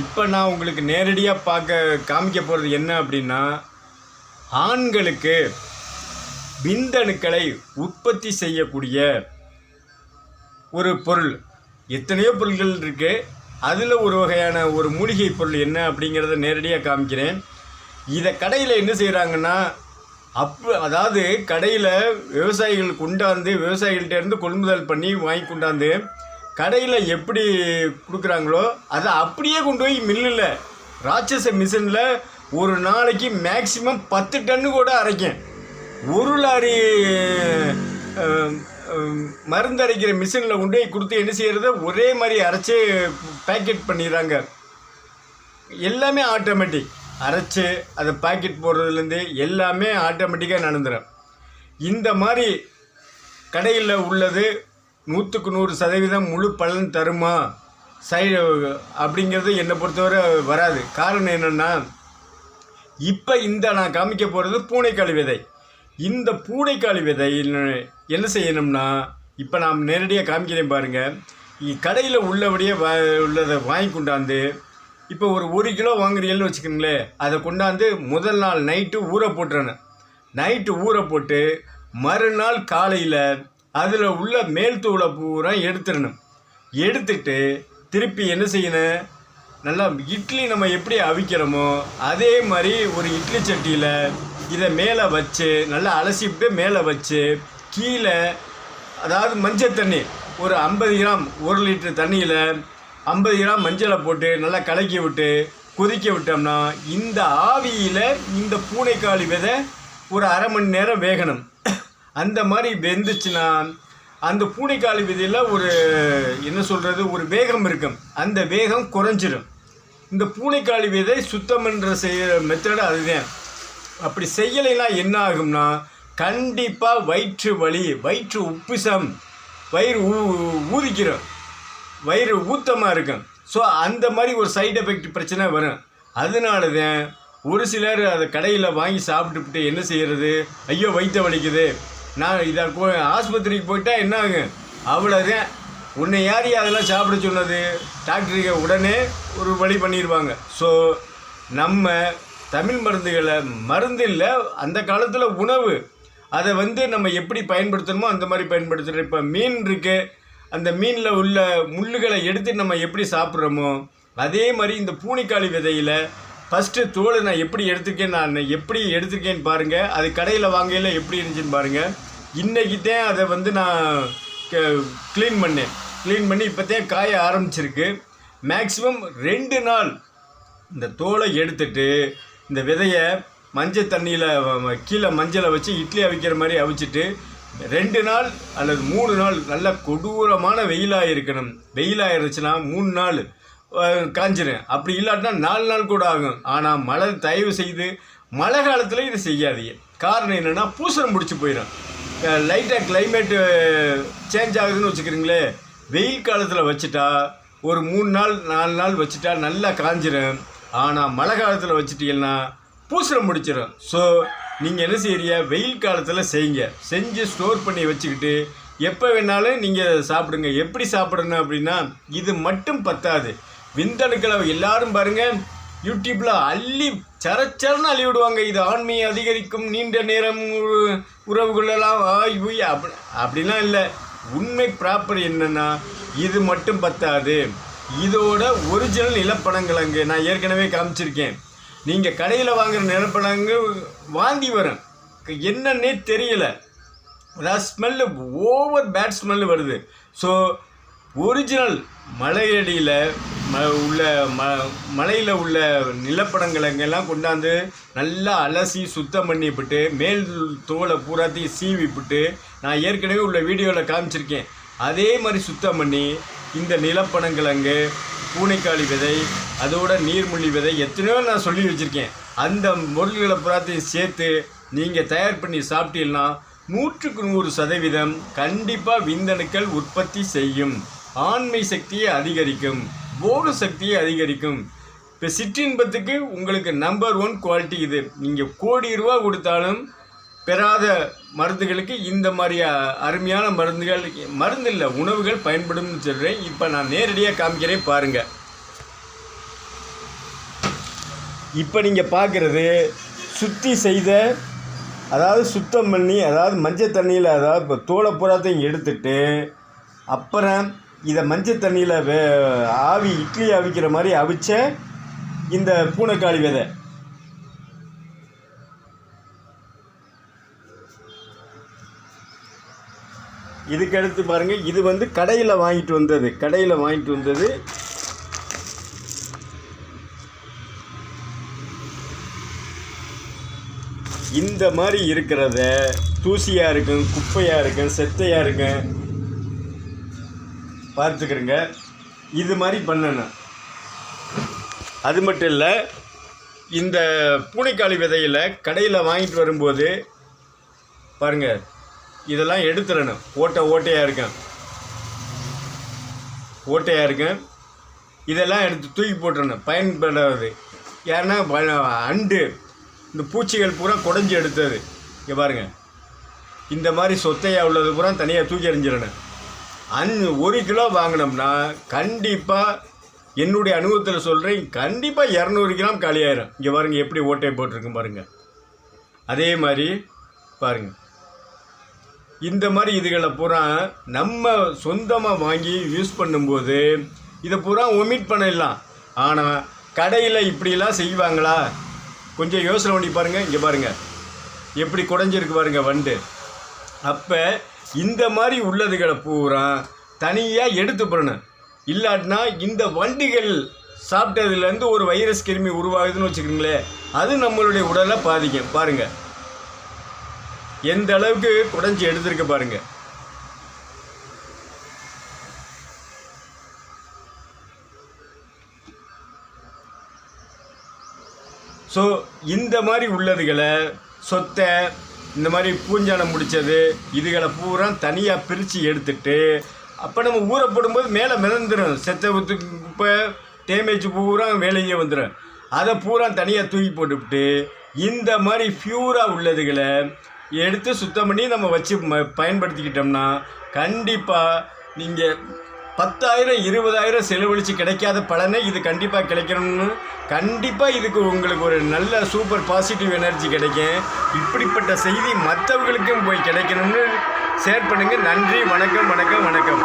இப்போ நான் உங்களுக்கு நேரடியாக பார்க்க காமிக்க போகிறது என்ன அப்படின்னா ஆண்களுக்கு விந்தணுக்களை உற்பத்தி செய்யக்கூடிய ஒரு பொருள். எத்தனையோ பொருள்கள் இருக்குது அதில் ஒரு வகையான ஒரு மூலிகை பொருள் என்ன அப்படிங்கிறத நேரடியாக காமிக்கிறேன். இதை கடையில் என்ன செய்கிறாங்கன்னா அப்போ அதாவது கடையில் விவசாயிகள் கொண்டாந்து விவசாயிகள்கிட்டேருந்து கொள்முதல் பண்ணி வாங்கி கொண்டாந்து கடையில் எப்படி கொடுக்குறாங்களோ அதை அப்படியே கொண்டு போய் மில்லில் ராட்சச மிஷினில் ஒரு நாளைக்கு மேக்சிமம் பத்து டன்னு கூட அரைக்கும். ஒரு லாரி மருந்து அரைக்கிற மிஷினில் கொண்டு போய் கொடுத்து என்ன செய்கிறத ஒரே மாதிரி அரைச்சி பேக்கெட் பண்ணிடுறாங்க. எல்லாமே ஆட்டோமேட்டிக் அரைச்சி அதை பாக்கெட் போடுறதுலேருந்து எல்லாமே ஆட்டோமேட்டிக்காக நடந்துடும் இந்த மாதிரி கடையில் உள்ளது நூற்றுக்கு நூறு சதவீதம் முழு பலன் தருமா? சை அப்படிங்கிறது என்னை பொறுத்தவரை வராது. காரணம் என்னென்னா இப்போ இந்த நான் காமிக்க போகிறது பூனைக்காளி விதை. இந்த பூனைக்காளி விதை என்ன செய்யணும்னா இப்போ நாம் நேரடியாக காமிக்கிறேன் பாருங்கள் கடையில் உள்ளபடியே வா உள்ளதை வாங்கி கொண்டாந்து இப்போ ஒரு ஒரு கிலோ வாங்குறீங்கன்னு வச்சுக்கோங்களேன் அதை கொண்டாந்து முதல் நாள் நைட்டு ஊற போட்டுறணும். நைட்டு ஊற போட்டு மறுநாள் காலையில் அதில் உள்ள மேல் தூளை பூரா எடுத்துடணும். எடுத்துட்டு திருப்பி என்ன செய்யணும்? நல்லா இட்லி நம்ம எப்படி அவிக்கிறோமோ அதே மாதிரி ஒரு இட்லி சட்டியில் இதை மேலே வச்சு நல்லா அலசிவிட்டு மேலே வச்சு கீழே அதாவது மஞ்சள் தண்ணி ஒரு ஐம்பது கிராம் ஒரு லிட்டர் தண்ணியில் ஐம்பது கிராம் மஞ்சளை போட்டு நல்லா கலக்கி விட்டு கொதிக்க விட்டோம்னா இந்த ஆவியில் இந்த பூனைக்காளி விதை ஒரு அரை மணி நேரம் வேகணும். அந்த மாதிரி வெந்துச்சுன்னா அந்த பூனைக்காலி விதையில் ஒரு என்ன சொல்கிறது ஒரு வேகம் இருக்கும். அந்த வேகம் குறைஞ்சிடும் இந்த பூனைக்காளி விதை சுத்தம் என்ற செய்கிற மெத்தடு அதுதான் அப்படி செய்யலைன்னா என்ன ஆகும்னா கண்டிப்பாக வயிற்று வலி வயிற்று உப்புசம் வயிறு ஊ ஊதிக்கிறோம். வயிறு ஊத்தமாக இருக்கும். ஸோ அந்த மாதிரி ஒரு சைடு எஃபெக்ட் பிரச்சனை வரும். அதனால தான் ஒரு சிலர் அதை கடையில் வாங்கி சாப்பிட்டுவிட்டு என்ன செய்கிறது ஐயோ வயிற்ற வலிக்குது. நான் இதை கோ ஆஸ்பத்திரிக்கு போயிட்டா என்ன ஆகும் அவ்வளோதான் உன்னை யார் அதெல்லாம் சாப்பிட சொன்னது? டாக்டருக்கு உடனே ஒரு வழி பண்ணிடுவாங்க ஸோ நம்ம தமிழ் மருந்துகளை மருந்து இல்லை அந்த காலத்தில் உணவு. அதை வந்து நம்ம எப்படி பயன்படுத்தணுமோ அந்த மாதிரி பயன்படுத்துகிறோம் இப்போ மீன் இருக்குது அந்த மீனில் உள்ள முள்ளுகளை எடுத்து நம்ம எப்படி சாப்பிட்றோமோ அதே மாதிரி இந்த பூனிக்காளி விதையில் ஃபஸ்ட்டு தோலை நான் எப்படி எடுத்துருக்கேன் நான் எப்படி எடுத்திருக்கேன்னு பாருங்கள் அது கடையில் வாங்கையில் எப்படி இருந்துச்சுன்னு பாருங்கள் இன்றைக்கி தான் அதை வந்து நான் க்ளீன் பண்ணேன். க்ளீன் பண்ணி இப்போத்தான் காய ஆரம்பிச்சிருக்கு. மேக்ஸிமம் ரெண்டு நாள் இந்த தோலை எடுத்துட்டு இந்த விதையை மஞ்சள் தண்ணியில் கீழே மஞ்சளை வச்சு இட்லி அவிக்கிற மாதிரி அவிச்சிட்டு ரெண்டு நாள் அல்லது மூணு நாள் நல்ல கொடூரமான வெயிலாக இருக்கணும். வெயிலாக இருந்துச்சுன்னா மூணு நாள் அஹ், காஞ்சிரும். அப்படி இல்லாட்டினா நாலு நாள் கூட ஆகும். ஆனால் மழை தயவு செய்து மழை காலத்தில் இதை செய்யாதீங்க. காரணம் என்னென்னா பூசணம் பிடிச்சி போயிடும் லைட்டாக கிளைமேட்டு சேஞ்ச் ஆகுதுன்னு வச்சுக்கிறீங்களே வெயில் காலத்தில் வச்சுட்டா ஒரு மூணு நாள் நாலு நாள் வச்சுட்டா நல்லா காஞ்சிரும். ஆனால் மழை காலத்தில் வச்சுட்டீங்கன்னா பூசணம் முடிச்சிடும் ஸோ நீங்கள் என்ன செய்கிறீங்க வெயில் காலத்தில் செய்யுங்க. செஞ்சு ஸ்டோர் பண்ணி வச்சுக்கிட்டு எப்போ வேணாலும் நீங்கள் சாப்பிடுங்க. எப்படி சாப்பிடணும் அப்படின்னா இது மட்டும் பத்தாது. விந்தணுக்களை எல்லாரும் பாருங்கள் யூடியூப்பில் அள்ளி சரச்சரன்னு அள்ளி விடுவாங்க இது ஆண்மையை அதிகரிக்கும் நீண்ட நேரம் உறவுகளெல்லாம். ஆய் போய் அப்படி அப்படிலாம் இல்லை. உண்மை ப்ராப்பர் என்னன்னா இது மட்டும் பத்தாது. இதோட ஒரிஜினல் நிலப்படங்கள் நான் ஏற்கனவே காமிச்சிருக்கேன். நீங்கள் கடையில் வாங்குற நிலப்படங்கள் வாந்தி வரும். என்னன்னே தெரியல. அதாவது ஸ்மெல்லு ஓவர் பேட் ஸ்மெல்லு வருது. ஸோ ஒரிஜினல் மலையடியில் ம உள்ள ம மலையில் உள்ள நிலப்படங்களெல்லாம் கொண்டாந்து நல்லா அலசி சுத்தம் பண்ணிவிட்டு மேல் தோலை பூராத்தையும் சீவிப்பிட்டு நான் ஏற்கனவே உள்ள வீடியோவில் காமிச்சிருக்கேன். அதே மாதிரி சுத்தம் பண்ணி இந்த நிலப்பணங்கிழங்கு பூனைக்காளி விதை அதோட நீர்முள்ளி விதை எத்தனையோ நான் சொல்லி வச்சுருக்கேன். அந்த பொருள்களை பூராத்தையும் சேர்த்து நீங்கள் தயார் பண்ணி சாப்பிட்டீங்கன்னா நூற்றுக்கு நூறு சதவீதம் கண்டிப்பாக விந்தணுக்கள் உற்பத்தி செய்யும். ஆண்மை சக்தியை அதிகரிக்கும் போக சக்தியை அதிகரிக்கும். இப்போ சிற்றின்பத்துக்கு உங்களுக்கு நம்பர் ஒன் குவாலிட்டி இது. நீங்கள் கோடி ரூபா கொடுத்தாலும் பெறாத மருந்துகளுக்கு இந்த மாதிரி அருமையான மருந்துகள் மருந்து இல்லை உணவுகள் பயன்படும்னு சொல்கிறேன் இப்போ நான் நேரடியாக காமிக்கிறேன் பாருங்கள் இப்போ நீங்கள் பார்க்குறது சுத்தி செய்த அதாவது சுத்தம் பண்ணி அதாவது மஞ்சள் தண்ணியில் அதாவது இப்போ தோலை புறாத்தையும் எடுத்துட்டு அப்புறம் இதை மஞ்சள் தண்ணியில் வே ஆவி இட்லி அவிக்கிற மாதிரி அவிச்ச இந்த பூனைக்காளி விதை. இதுக்கு எடுத்து பாருங்கள் இது வந்து கடையில் வாங்கிட்டு வந்தது கடையில் வாங்கிட்டு வந்தது. இந்த மாதிரி இருக்கிறத தூசியாக இருக்கும் குப்பையாக இருக்கும் செத்தையாக இருக்கும் பார்த்துக்கிறேங்க. இது மாதிரி பண்ணணும். அது மட்டும் இல்லை இந்த பூனைக்காளி விதையில் கடையில் வாங்கிட்டு வரும்போது பாருங்கள் இதெல்லாம் எடுத்துடணும். ஓட்டை ஓட்டையாக இருக்கும். ஓட்டையாக இருக்கும். இதெல்லாம் எடுத்து தூக்கி போட்டுடணும். பயன்படாது. ஏன்னா அண்டு இந்த பூச்சிகள் பூரா குடஞ்சி எடுத்தது. இங்கே பாருங்கள் இந்த மாதிரி சொத்தையாக உள்ளது பூரா தனியாக தூக்கி எறிஞ்சிடணும். அந் ஒரு கிலோ வாங்கினோம்னா கண்டிப்பாக என்னுடைய அனுபவத்தில் சொல்கிறேன் கண்டிப்பாக இரநூறு கிராம் காலியாயிரும். இங்கே பாருங்கள் எப்படி ஓட்டையை போட்டிருக்கும் பாருங்கள் அதே மாதிரி பாருங்கள் இந்த மாதிரி இதுகளை பூரா நம்ம சொந்தமாக வாங்கி யூஸ் பண்ணும்போது இதை பூரா ஒமிட் பண்ணிடலாம். ஆனால் கடையில் இப்படிலாம் செய்வாங்களா? கொஞ்சம் யோசனை பண்ணி பாருங்கள் இங்கே பாருங்கள் எப்படி குடஞ்சிருக்கு பாருங்கள் வண்டு. அப்போ இந்த மாதிரி உள்ளதுகளை பூரா தனியாக எடுத்து போடணும் இல்லாட்டினா இந்த வண்டிகள் சாப்பிட்டதுலேருந்து ஒரு வைரஸ் கிருமி உருவாகுதுன்னு வச்சுக்கோங்களேன் அது நம்மளுடைய உடலை பாதிக்கும். பாருங்கள் எந்த அளவுக்கு குடஞ்சி எடுத்திருக்க பாருங்கள் ஸோ இந்த மாதிரி உள்ளதுகளை சொத்தை இந்த மாதிரி பூஞ்சானம் முடிச்சது இதுகளை பூரா தனியாக பிரித்து எடுத்துட்டு அப்போ நம்ம ஊற போடும்போது மேலே மிதந்துடும் செத்த ஊத்து குப்பை டேமேஜ் பூரா வேலையே வந்துடும் அதை பூரா தனியாக தூக்கி போட்டுவிட்டு இந்த மாதிரி ஃப்யூராக உள்ளதுகளை எடுத்து சுத்தம் பண்ணி நம்ம வச்சு ம பயன்படுத்திக்கிட்டோம்னா கண்டிப்பாக நீங்கள் பத்தாயிரம் இருபதாயிரம் செலவழித்து கிடைக்காத பலனை இது கண்டிப்பாக கிடைக்கணும்னு கண்டிப்பாக இதுக்கு உங்களுக்கு ஒரு நல்ல சூப்பர் பாசிட்டிவ் எனர்ஜி கிடைக்கும். இப்படிப்பட்ட செய்தி மற்றவர்களுக்கும் போய் கிடைக்கணும்னு ஷேர் பண்ணுங்கள் நன்றி வணக்கம் வணக்கம் வணக்கம்.